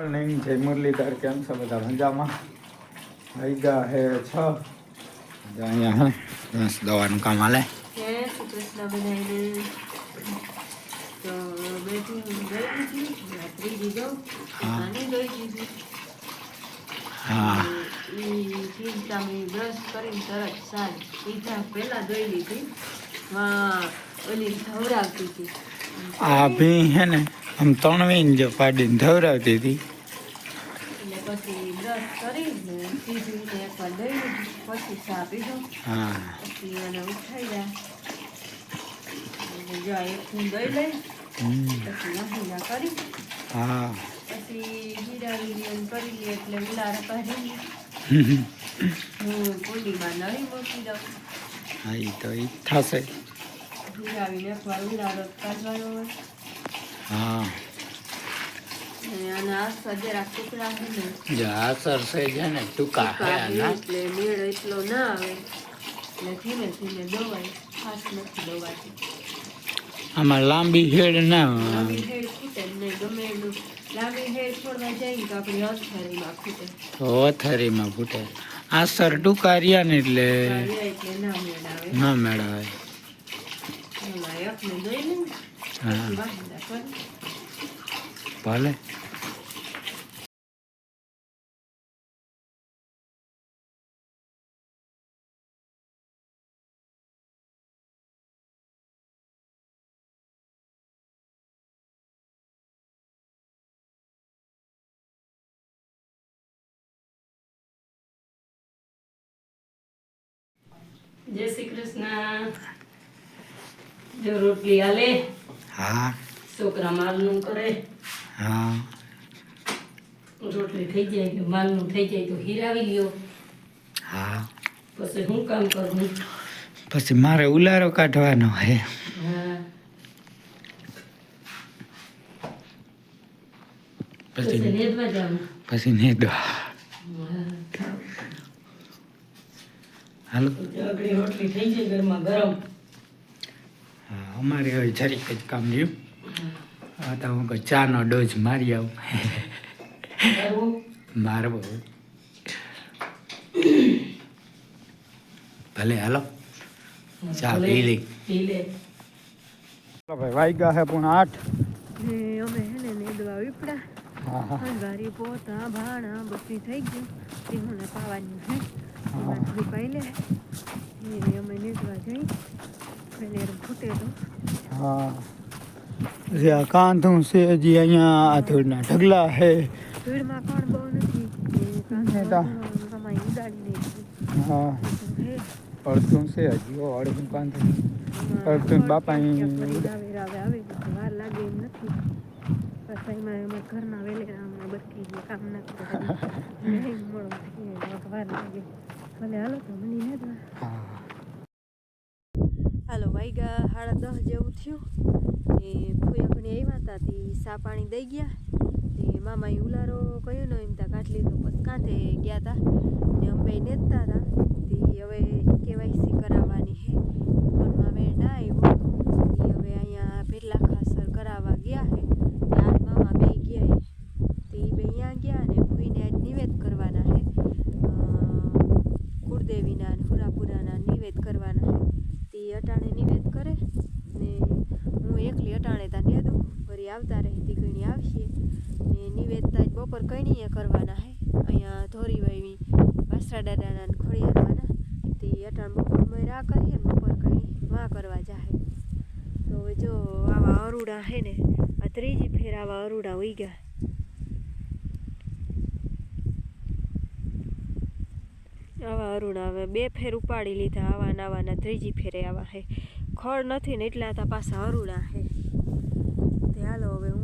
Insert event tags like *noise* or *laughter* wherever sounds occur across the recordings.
Morning જય મુરલીધર કેમ છો બધા મજામાં? ગયા હે છ. અહીંયા હે દવાનું કામ હાલે. પેલા દઈ લીધી. ઓલી ધવરાવતી હતી. આ ભી હે ને આમ તણવીને જો પાડીને ધવરાવતી હતી. હા. હું હા. એ તો એ થશે. હા. જો સરસે છે ને ટૂંકા હે આના. એટલે મેળ એટલો ના આવે. એટલે ધીમે ધીમે દવાય ફાસ્ટ નથી દવાતી. આમાં લાંબી હેડ ના લાંબી હેડ ખૂટે નહીં ગમે એટલું લાંબી હેડ છોડવા જાય તો આપણી અથારીમાં ખૂટે. ઓથરીમાં ફૂટે આ સર ટૂંકા રહ્યા ને એટલે ના મેળવે ના મેળાવે એમાં એકને દઈ લઉં હા પછી વાહિંદા કરી ભલે જય શ્રી કૃષ્ણ જો રોટલી આલે. હા. છોકરા માલનું કરે. હા. રોટલી થઈ જાય તો માલનું થઈ જાય તો હીરાવી લ્યો. હા. પછી હું કામ કરું? પછી મારે ઉલારો કાઢવાનો હે. હા. પછી પછી નેદવા હાલો. રોટલી થઈ જાય ઘરમાં ગરમ. અમારે હવે જરીક જ કામ રહ્યું. હા તો હું ચાનો ડોઝ મારી આવું. મારવો. ભલે હાલો. ચા પી લઈ લે. ભાઈ વાગ્યા હે પણ આઠ. અમે હે ને નીંદવા હા પોતા ભાણા બધી થઈ ગયું. એ મને પાવાની છે એમાં થોડી પાઈ લે. એ અમે નીંદવા જઈ. હા. જે આ કાંધું છે હજી અહીંયા આ ધૂળના ઢગલા છે. ભીડમાં કોણ બહુ નથી. નહીં હા. અડધું છે હજી અડધું કાંધું. અર્જુન બાપા વાર લાગે એમ નથી. એમાં એમાં ઘરના વેલેરા અમને બરકી ગયા કામ ના કરે નહીં મળો થઈ જાય, વાર લાગે. ભલે હાલો તો મની ને હા. હાલો વાઈગા સાડા દસ જેવું થયું. એ ફૂયકણી આવ્યા હતા તે સા પાણી દઈ ગયા. તે મામાએ ઉલારો કયો ને એમ ત્યાં કાઢ તો પછી કાંધે ગયા હતા ને અમે નેતા હતા તે હવે કેવાયસી કરાવવાની છે. ફોનમાં મેળ ના આવ્યો તે હવે અહીંયા પેટલા ખાસર કરાવવા ગયા છે ત્યાં મામા બે ગયા એ. તે ઈ બે અહીંયા ગયા ને ભૂઈને આજ નિવેદ કરવાના છે કુળદેવીના અને હુરાપુરાના નિવેદ કરવાના છે તે અટાણે નિવેદ કરે ને હું એકલી અટાણે તા નેદું વળી આવતા રહી તી કણી આવશે ને નિવેદ તા જ કણીએ કરવાના હે. અહીંયા ધોરી વાવી વાસરા દાદાના ને ખોડિયારવાના તે અટાણ બપોર મેં આ કરીએ બપોર કરી વાં કરવા જાહે. તો હવે જો આવા અરુડા હે ને, આ ત્રીજી ફેર આવા અરુડા ઉઈ ગયા. આવા અરુણા હવે બે ફેર ઉપાડી લીધા, આવા નાવાના ત્રીજી ફેરે આવા હે. ખડ નથી ને એટલા તા પાછા અરુણા હે. તે હાલો હવે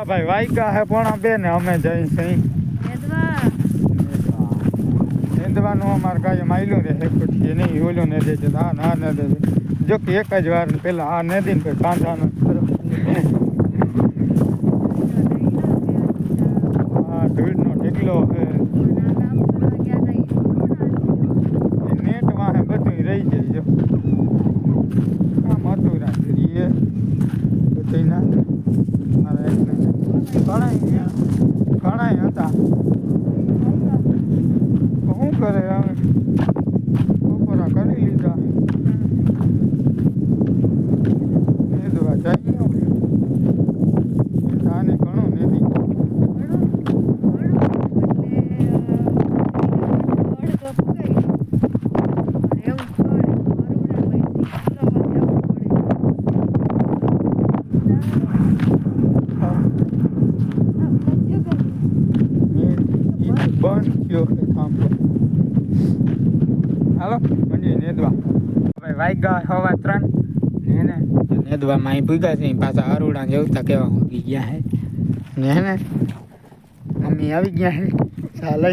હાલો ભાઈ વાઈગા હે પોણા બે ને અમે જઈ સહી નેદવા નીંદવાનું અમારે કાંઈ માયલું રહે કુઠીએ નહીં, ઓલું ને દે છે આ ના ને દે જો કે એક જ વાર પેલા આ નદી ને કાંધાનો હા ધૂળનો ઢીકલો છે એ નેટ વાહે બધું રહી જાય જો આમ હતું રાખી એ બધું ના મારા એકને ઘણાય ઘણાય હતા શું કરે બપોરા કરી લીધા એ દવા જઈએ હવે આને ઘણું નથી બંધ થયો છે કામ હાલો મંડી નેદવા. હવે વાગ્યા હવા ત્રણ ને ને નેદવામાં અહીં ભૂગ્યા છે પાછા અરુડા જેવતા કેવા ઊંઘી ગયા હે. ને ને મમ્મી આવી ગયા હે ચાલે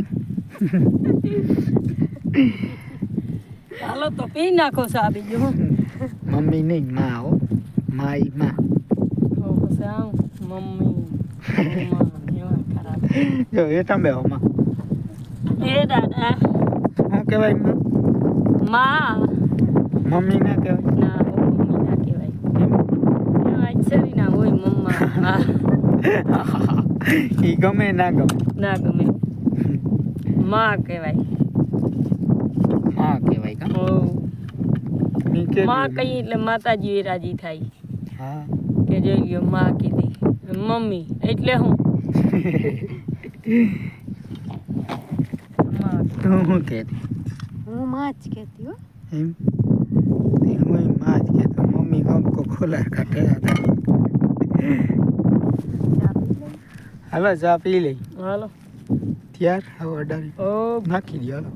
ચાલો તો પી નાખો સા બીજું મમ્મી નહીં માં હો માઈ માં. હો પછી આમ મમ્મી ખરાબ જો એ તમે હો માં. એ દાદા. શું કહેવાય માં. મમ્મી ના કહેવાય ના હો મમ્મી ના કહેવાય. અક્ષરી ના હોય મમ્મા. *laughs* ઈ ગમે ના ગમે. ના ગમે. માં કહેવાય. માં કહેવાય કા? હો માં કહીએ એટલે માતાજી રાજી થાય. હા. કે જોઈ ગયો માં કીધી. મમ્મી એટલે હું? *laughs* માં. તું શું કહેતી? હું માં જ કહેતી હો. એમ? હું માં જ કહેતો. મમ્મી ગમ કો ખોલાર કાઢે હતા ચા પી હાલો ચા પી લઈ. હાલો. ત્યાર? હવે અડાડી. ઓ. નાખી દે હાલો.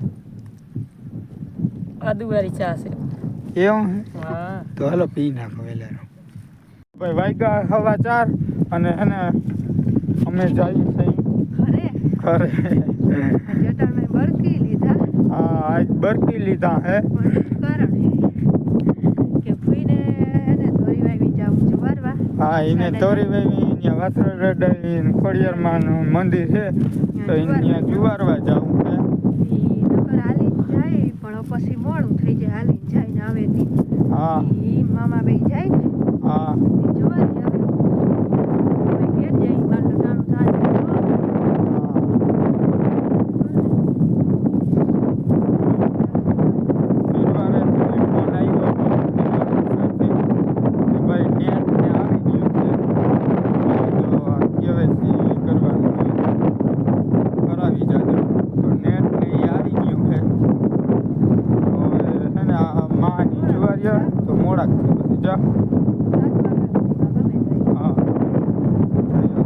આદુવારી ચા છે. એવું હા? તો હાલો પી નાખો વેલારો. ભાઈ વાગ્યા હવા ચાર અને એને અમે જઈએ છીએ. ખરે ઘરે મેં બળકી લીધા. હા આજ બરકી લીધા હે. કારણ કે ફૂઈને એને ધોરી વાવી જાવું છે વારવા. હા એને તોરી વાવી અહીંયા વાસરડા ખોડિયારમાં મંદિર છે તો અહીંયા જુવારવા. જવું છે. નકર હાલી જાય પણ પછી મોડું થઈ જાય હાલી જાય ને આવે હા. મામા બે જાય ને હા ઈ જોવા જ આવે હવે ઘેર જાય બારનું ટાણું થાય તો ગુરુવારે થોડી ફોન આવ્યો હતો કે ભાઈ નેટ ને આવી ગયું છે તો આ KYC કરવાનું છે કરાવી જાજો તો નેટ ને એ આવી ગયું છે તો હવે છે ને આ માની જુવારીઓ તો મોડા પછી જા સાત વાગ્યા સુધીમાં ગમે તે હા થઈ જાય.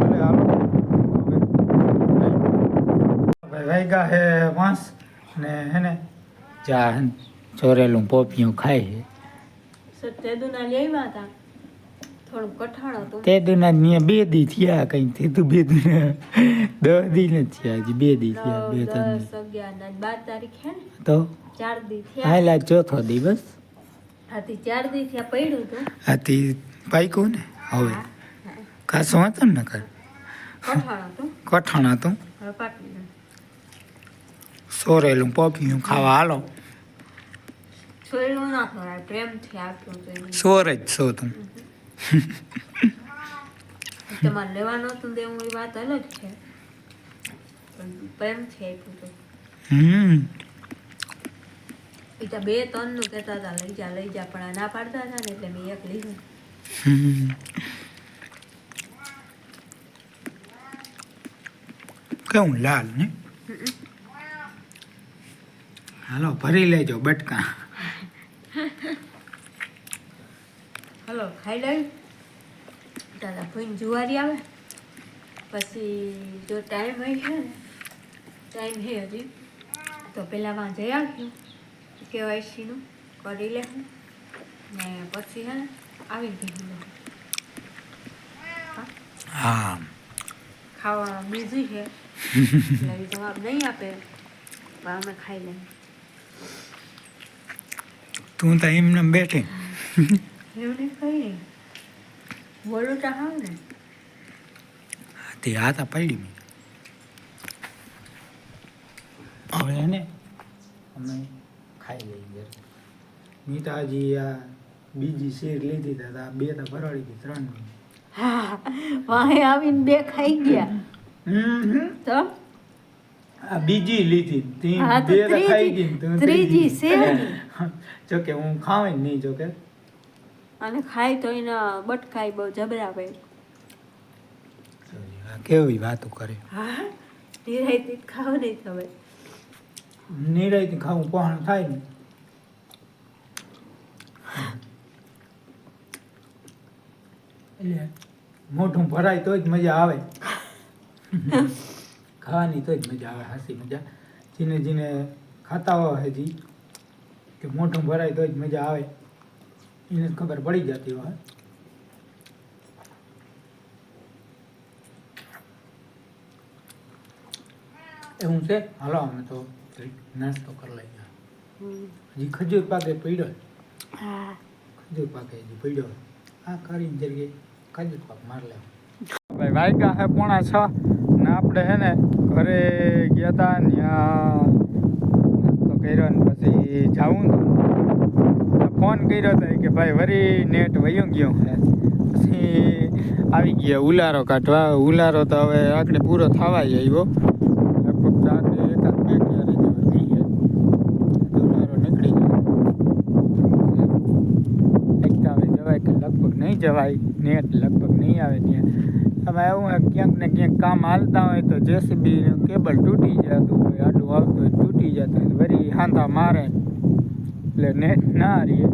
ભલે હાલો હવે ભાઈ વાગ્યા હે વાંસ ને હેને ચા ચોરેલું પોપિયું ખાય છે. લેવા હતા? થોડું કઠાણ હતું. તે દુના ને બે દી થયા કઈ તે તું બે દુના દસ દી ને થયા હજી બે દી થયા બે ત્રણ અગિયાર બાર તારીખ હે ને? તો ચાર દી થયા. હાલા ચોથો દિવસ. આથી ચાર દી થયા પડ્યું હતું. આથી પાઈકું ને? હવે કાસો હતો ને કર. કઠણ હતું. કઠણ હતું. હવે પાકી ગયું. સોરેલું પોપિયું ખાવા હાલો છોડ્યું ના ખવાય પ્રેમથી આપ્યું તો એને. સોર જ છો તું તમારે લેવાનું હતું ને દેવું એ વાત અલગ છે પણ પ્રેમથી આપ્યું તો હમ બીજા બે ત્રણનું કહેતા હતા લઈ જા લઈ જા પણ આ ના પાડતા હતા ને એટલે મેં એક લીધું હમ. કેવું લાલ ને હાલો ભરી લેજો બટકા. હલો ખાઈ લઈ દાદા ફોઈને જુવારી આવે. પછી જો ટાઈમ હોય છે ને ટાઈમ છે હજી તો પહેલાં વાં જઈ આવ્યું કેવાયસીનું કરી લે ને પછી હે ને આવી ગયું હા. ખાવા બીજી છે એટલે જવાબ નહીં આપે પણ અમે ખાઈ લઈએ. તું તો એમને બેઠી. તો આ તો પડી મેં હવે એને અમે ખાઈ લઈ ગયા મેં આ બીજી શેર લીધી હતા તો બે તો ભરવાડી હતી ત્રણ. હા વાહે આવીને બે ખાઈ ગયા. તો? બીજી લીધી. બે ખાઈ ત્રીજી- ગઈ શેરની. *laughs* જોકે હું ખાવાય નહીં નહીં જોકે અને ખાય તો એને બટકાઈ બહુ જબરા ભાઈ. કેવી વાતો કરે? હા નિરાયતી ખાવ નહીં તમે. નિરાયતી ખાવું પહોણ થાય ને. એટલે મોઢું ભરાય તો જ મજા આવે. *laughs* ખાવાની તો જ મજા આવે હાસી મજા. જીને જીને ખાતા હોય હજી કે મોઢું ભરાય તો જ મજા આવે. એને ખબર પડી જતી હોય. એવું છે? હાલો અમે તો નાસ્તો કરી લઈએ. હજી ખજૂર પાકે પડ્યો? હા. ખજૂર પાકે હજી પડ્યો? આ કરીને જરીએ. ખજૂર પાક માર લે ભાઈ વાગ્યા હે પોણા છ. આપણે હે ને ઘરે ગયા હતા ત્યાં નાસ્તો કર્યો ને પછી જાઉં ફોન કર્યો હતો કે ભાઈ વરી નેટ વયું ગયું પછી આવી ગયા ઉલારો કાઢવા. ઉલારો તો હવે આગળ પૂરો થવા આવ્યો. લગભગ આકડે એકાદ બે ક્યારે ઉલારો નીકળી ગયો. જવાય કે લગભગ નહીં જવાય? નેટ લગભગ નહીં આવે ત્યાં. હવે એવું ક્યાંક ને ક્યાંક કામ હાલતા હોય તો જેસીબી કેબલ તૂટી જતું હોય, આડું આવતું હોય તૂટી જતું હોય વરી હાંધા મારે. એટલે નેટ ના રહીએ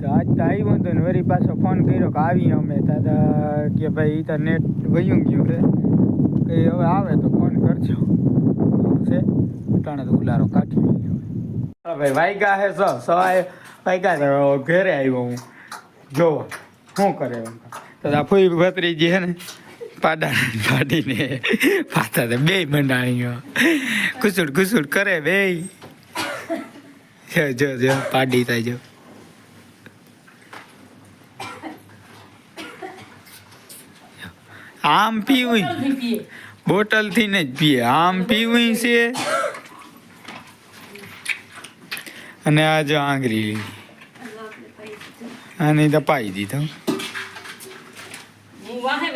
તો આજ તો આવ્યું હતું ને વળી પાછો ફોન કર્યો કે આવી અમે. દાદા કે ભાઈ તો નેટ વયું ગયું છે. કે હવે આવે તો ફોન કરજો. છે. અટાણે તો ઉલારો કાઢી લીધો હા ભાઈ વાગ્યા હે સો સવારે. વાગ્યા તો ઘરે આવ્યો હું. જોવો, શું કરે એમ આ ફૂઈ ભત્રીજી જે ને પાડા પાડીને પાતા તો બે મંડાણીઓ. ઘૂસુડ ઘૂસુડ કરે બે જો જો જો, પાડી થાય, જો. આમ પીવું. બોટલથી ને જ પીએ. આમ પીવું છે. અને આ જો આંગળી. આને દપાઈ દીધો.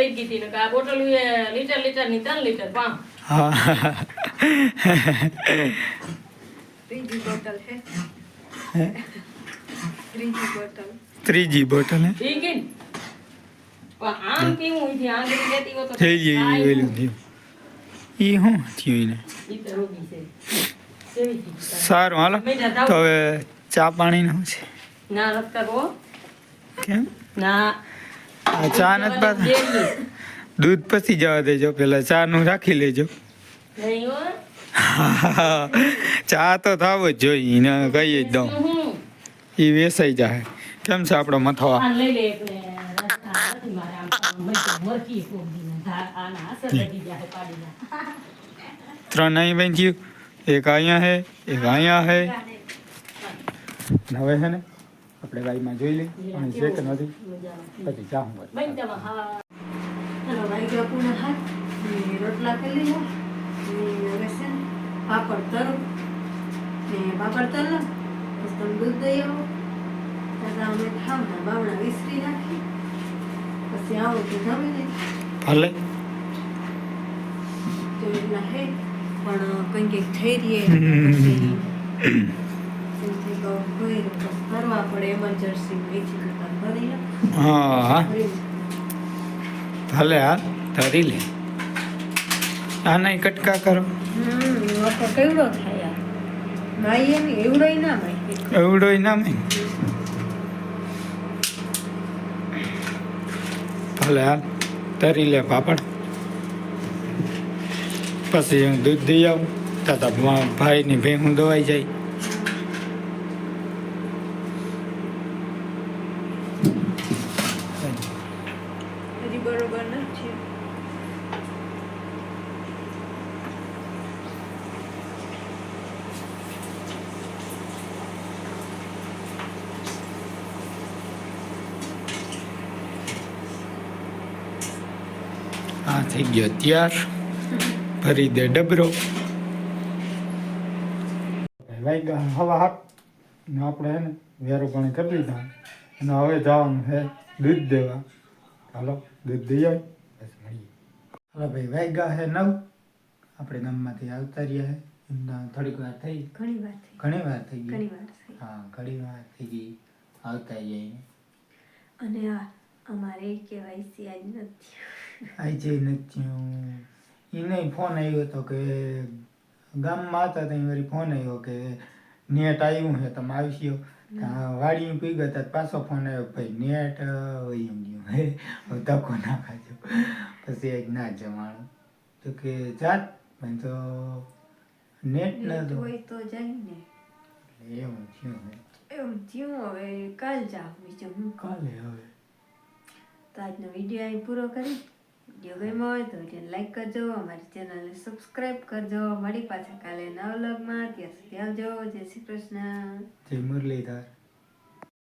હું ગઈ હતી આ બોટલ લીટર લીટરની ત્રણ લીટર પામ ત્રીજી બોટલ છે. ત્રીજી બોટલ ત્રીજી બોટલ હે? ઈ પણ આમ પીવું અહીંથી આંગળી લેતી હોય તો થઈ ગઈ વેલું થયું. ઈ શું થયું ઈ તો રોગી છે? સારું હાલો. તો હવે ચા પાણી નું છે ના રસ્તા કેમ? ના. આ ચા નથી પાતા. દૂધ પછી જવા દેજો પેલા ચા નું રાખી લેજો. *laughs* ચા તો થાવ જ જોઈએ ને કહીએ જ દઉં. એ વેસાઈ જાય કેમ છે આપણો મથવા. ત્રણ અહીં બેન થયું એક અહીંયા હે એક અહીંયા હે. હવે છે ને? આપણે ગાડીમાં જોઈ લઈ અને જે કે નથી. પછી જાઉં રોટલા કરી લીધા. પાપડ તરો. ને પાપડ તરલો. પછી તમે દૂધ દઈ આવો. દાદા અમે ખાવ ને બાવણા વિસરી નાખી. પછી આવો તો જમી લે ભલે તો એટલા હે પણ કંઈક કંઈક થઈ રહીએ *laughs* હમ. પછી એમ થઈ ગયું હોય તો પછી કરવા પડે એમરજન્સી એથી કરતા ભરી લો હા હા. ભલે હા ધરી લે. આ નહીં કટકા કરો. કેવડો થાય આ. માઈ એમ એવડો ના માઈ એવડો ના મેં ભલે હાલ તરી લે પાપડ. પછી હું દૂધ દઈ આવું. તાતા ભાઈની ભેહું દવાઈ જાય હજી બરોબર નથી આ થઈ ગયો તૈયાર ભરી દે ડબરો વાગ્યા હવા હાથ ને આપણે હે વેરો પાણી કરી દીધા અને હવે જવાનું છે દૂધ દેવા. હાલો દૂધ દઈ જાય પછી મળીએ. હાલો ભાઈ વાગ્યા છે નવ. આપણે ગામમાંથી આવતા રહ્યા છે થોડીક વાર થઈ. ઘણી વાર થઈ. ઘણી વાર થઈ ગઈ. ઘણી વાર હા ઘણી વાર થઈ ગઈ. આવતા જઈને અને આ અમારે કેવાયસી આજ નથી. આજે નથી એને ફોન આવ્યો હતો કે ગામમાં હતા ત્યાં વળી ફોન આવ્યો કે નેટ આવ્યું છે તમે આવશો. વાડી પી ગયા હતા પાછો ફોન આવ્યો ભાઈ નેટ હોય એમ ગયું હવે ધક્કો ના ખાજો પછી એક ના જવાનું તો કે જાત પણ તો નેટ ન હોય તો જાય ને. એટલે એવું થયું હે એમ થયું હવે કાલ જાવ બીજું કાલે હવે. તો આજનો વીડિયો અહીં પૂરો કરી વીડિયો ગમ્યો હોય તો વીડિયો લાઈક કરજો, અમારી ચેનલને સબસ્ક્રાઈબ કરજો. મળી પાછા કાલે નવા વ્લોગમાં ત્યાં સુધી આવજો. જય શ્રી કૃષ્ણ. જય મુરલીધર.